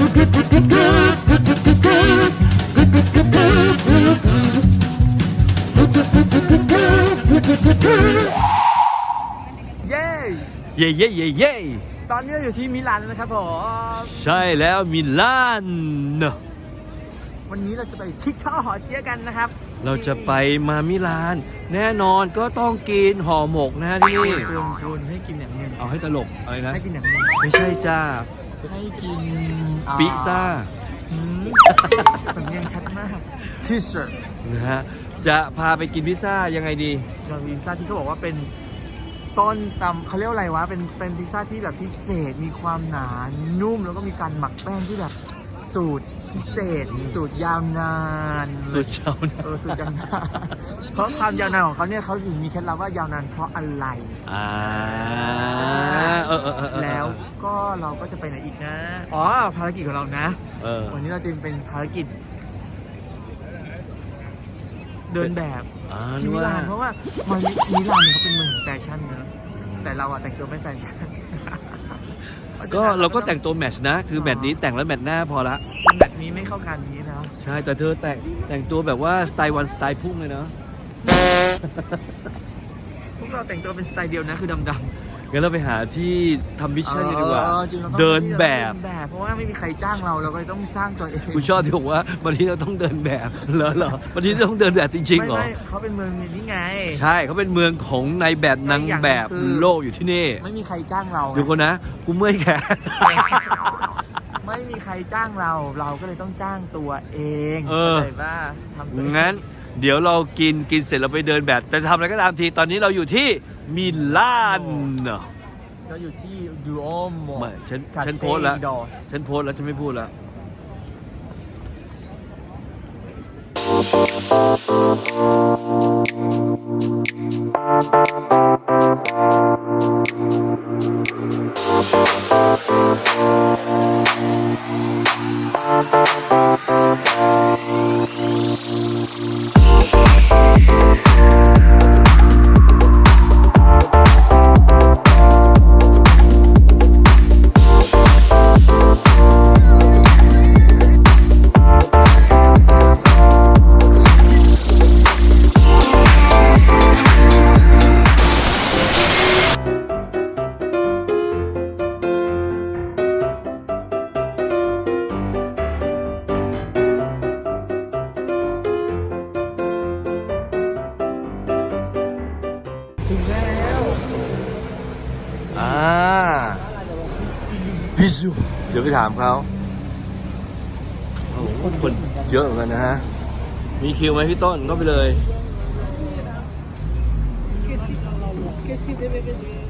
เย้เย่เย่เย่เย่ตอนนี้เราอยู่ที่มิลานแล้วนะครับผมใช่แล้วมิลานวันนี้เราจะไปทิกท่อหอเจี๊ยกันนะครับ เราจะไปมามิลาน แน่นอนก็ต้องกินห่อหมกนะที่นี่คุณคุณให้กินอย่างหนึ่งเอาให้ตลกอะไรนะให้กินอย่างหนึ่งไม่ใช่จ้า ให้กินอ่ปิซ่าอืมสำเนียงชัดมากทีเซอร์นะฮะจะพาไปกินพิซซ่ายังไงดีเราพิซซ่าที่เขาบอกว่าเป็นต้นตำเขาเรียกว่าอะไรวะเป็นเป็นพิซซ่าที่แบบพิเศษมีความหนานุ่มแล้วก็มีการหมักแป้งที่แบบ สูตรพิเศษ สูตรยาวนานสุดเช้านะเออสูตรยาวนานเพราะความยาวนานของเขาเนี่ยเขาถึงมีเคล็ดลับว่ายาวนานเพราะอะไร อ่าเออเออเออเออแล้วก็เราก็จะไปไหนอีกนะ อ๋อ ภารกิจของเรานะ เออวันนี้เราจะเป็นภารกิจ เดินแบบอ่าที่นึกมิว่าลานเพราะว่ามันมิลานเนี่ยเขาเป็นเมืองแห่งแฟชั่นเนอะแต่เราอะแต่งตัวไม่แฟชั่น ก็เราก็แต่งตัวแมทช์นะ คือแมทนี้แต่งแล้วแมทหน้าพอละแบบนี้ไม่เข้ากันนี้นะใช่แต่เธอแต่งแต่งตัวแบบว่าสไตล์วันสไตล์พุ่งเลยเนาะพวกเราแต่งตัวเป็นสไตล์เดียวนะคือดำๆ งั้นเราไปหาที่ทำมิชชั่นกันดีกว่า ออจริงราต้องเดินแบบ เดินแบบเพราะว่าไม่มีใครจ้างเราเราก็เลยต้องจ้างตัวเองคุณชอบที่บอกว่าวันนี้เราต้องเดินแบบเหรอเหรอวันนี้เราต้องเดินแบบจริงๆเหรอ ไม่ไม่เขาเป็นเมืองนี่ไง ใช่เขาเป็นเมืองของนายแบบนางแบบคือ โลกอยู่ที่นี่ไม่มีใครจ้างเราไงดูคนนะ กูเมื่อยแขน ไม่มีใครจ้างเรา เราก็เลยต้องจ้างตัวเองเออ ข้าใจป่ะทำตัวเองงั้น เดี๋ยวเรากินกินเสร็จเราไปเดินแบบ แต่ทำอะไรก็ตามทีตอนนี้เราอยู่ที่ มิลานเราอยู่ที่ดูโอมไม่ฉันฉันโพสต์แล้วดอฉันโพสต์แล้ว ฉันไม่พูดแล้วถึ อ่าพิซูเดี๋ยวไปถามเขาโอ้โหคนเยอะเหมือนกันนะฮะ มีคิวไหมพี่ต้นก็ไปเลย che si deve vedere.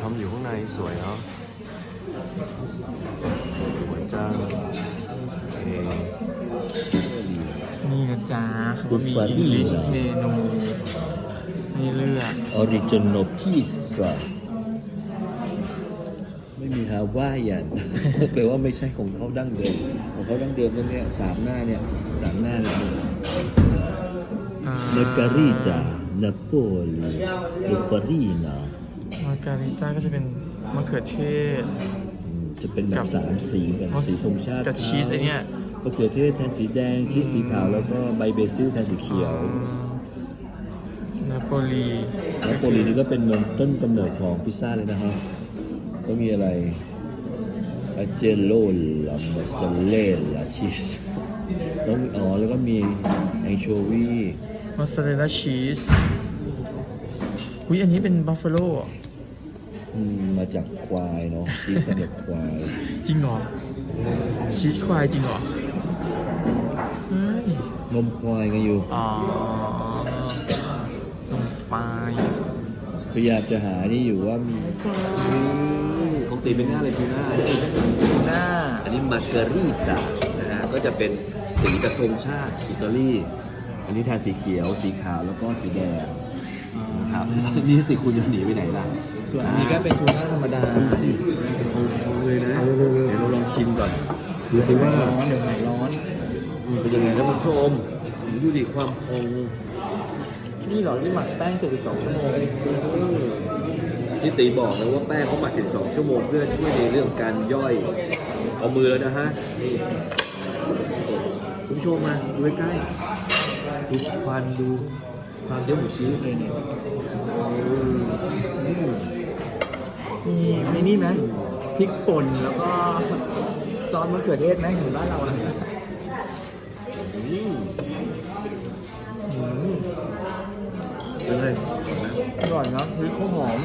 ทำอยู่ข้างในสวยเนาะ จ๊ะเขาบุมีฟเฟ่ต์อิงลิชเมนูนี่เลือกออริจินอลพิซซ่าไม่มีฮาวายอันแปลว่าไม่ใช่ของเขาดั้งเดิม ของเขาดั้งเดิมนั่นเนี่ยสามหน้าเนี่ยสามหน้าเนี่ยอ่ามาการิตานาโปลีบุฟเฟรีนามาการิต้าก็จะเป็นมะเขือเทศ จะเป็นแบกับบสามสีแบบสีธงชาติกับชีสไอ้เนี่ย มะเขือเทศแทนสีแดงชีสสีขาวแล้วก็ใบเบซิลแทนสีเขียว นาโปลีนาโปลีนี่ก็เป็นเมืองต้นกำเนิดของพิซซ่าเลยนะฮะก็มีอะไรอาเจโลลามาซาเลลาชีสแล้วมีอ๋อแล้วก็มีแองโชวีมอสซาเรลล่าชีสอุ้ยอันนี้เป็นบัฟฟาโลอื มมาจากควายเนาะชีสมาจากควาย จริงเหรอชีสควายจริงเหรอเฮ้ยนมควายไงอยู่ อ๋อลงไฟพยายามจะหานี่อยู่ว่ามีปกติเป็นหน้าอะไรคือหน้าหน้า อันนี้มาการิตานะฮะก็จะเป็นสีกระทงชาติอิตาลี อันนี้แทนสีเขียว สีขาวแล้วก็สีแดงนะ ครับนี่สิคุณจะหนีไปไหนล่ะส่วนอันนี้ก็เป็นทูน่าธรรมดาดูสิเขาเขาเลยนะเอาเร็วๆเดี๋ยวเราลองชิมก่อนดูสิว่าร้อนเดี๋ยวไหนร้อนอืมเป็นยังไงท่านผู้ชมดูดิความพองนี่เหรอที่หมักแป้ง72ชั่วโมงที่ตีบอกนะว่าแป้งเขาหมักถึง2ชั่วโมงเพื่อช่วยในเรื่องการย่อยเอามือแล้วนะฮะนี่คุณผู้ชมมาดูใกล้ๆดูควันดู ความเยอะหมูชีสเลยเนี่ยอืมมีมีนี่ไหมพริกป่นแล้วก็ซอสมะเขือเทศไหมเหมือนบ้านเราอะอืมอืมเป็นไงอร่อยนะพริกเขาหอม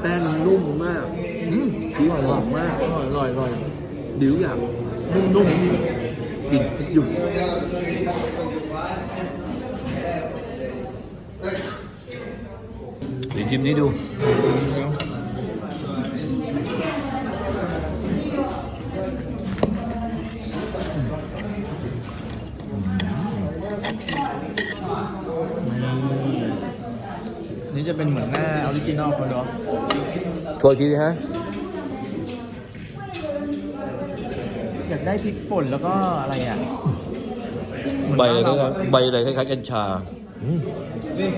แป้งนุ่มมากอืมพริกหอมมาก อร่อยอร่อยอร่อย ดิวอย่างนุ่มกลิ่นหยุด ดี๋ยวจิ้มนี้ดูๆนี่จะเป็นเหมือนหน้าออริจินอลเขาเนาะโทษทีนะฮะ อยากได้พริกป่นแล้วก็อะไรอะ ใบอะไรคเหมืนล้ายนๆใบอะไรคล้ายๆกัญชา นี่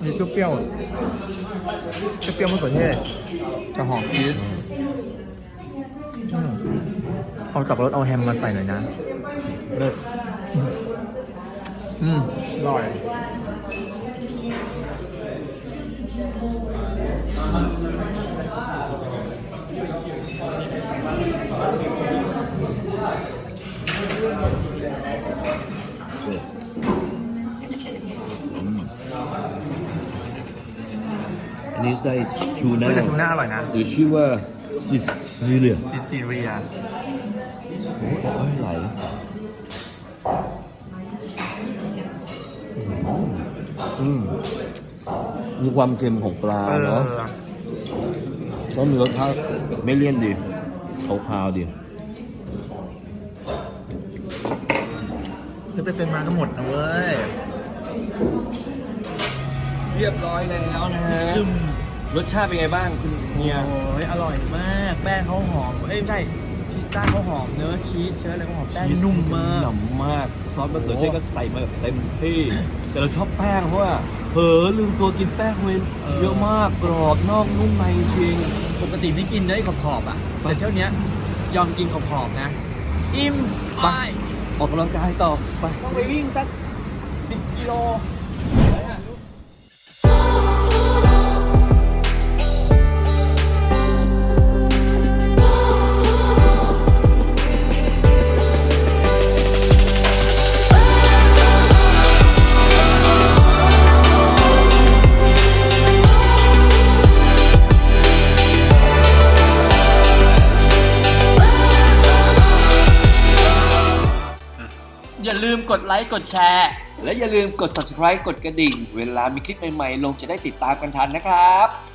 เปรี้ยวๆเปรี้ยวๆมะเขือเทศจะหอมชีสอืมเอาสับปะรดเอาแฮมมาใส่หน่อยนะเลิศอืมอร่อย อันนี้ไส้ชูน่าเฮ้ยแต่ทูน่าอร่อยนะหรือชื่อว่าซิซิเลียซิซิเรียโอ้ยไหลอืมมีความเค็มของปลาเออเนาะก็มีรสชาติไม่เลี่ยนดีขาวๆดีคือไปเป็นมาก็หมดนะเว้ย เรียบร้อยแล้วนะฮะ รสชาติเป็นไงบ้างคุณเฮียโอ้ยอร่อยมาก แป้งเขาหอม เอ้ยไม่ใช่พิซซ่าเขาหอม เนื้อชีสเชื้ออะไรเขาหอมแป้งนุ่มมากหนำมาก ซอสมะเขือเทศโอ้ก็ใส่มาแบบเต็มที่ แต่เราชอบแป้งเพราะว่าเผลอลืมตัวกินแป้งเว้นเออเยอะมากกรอบนอกนุ่มในจริงปกติไม่กินเนื้อขอบๆอะแต่เที่ยวเนี้ยยอมกินขอบๆนะ อิ่มไปออกกำลังกายต่อไปต้องไปวิ่งสักสิบกิโล กดไลค์กดแชร์ และอย่าลืมกด subscribe กดกระดิ่ง เวลามีคลิปใหม่ๆ ลงจะได้ติดตามกันทันนะครับ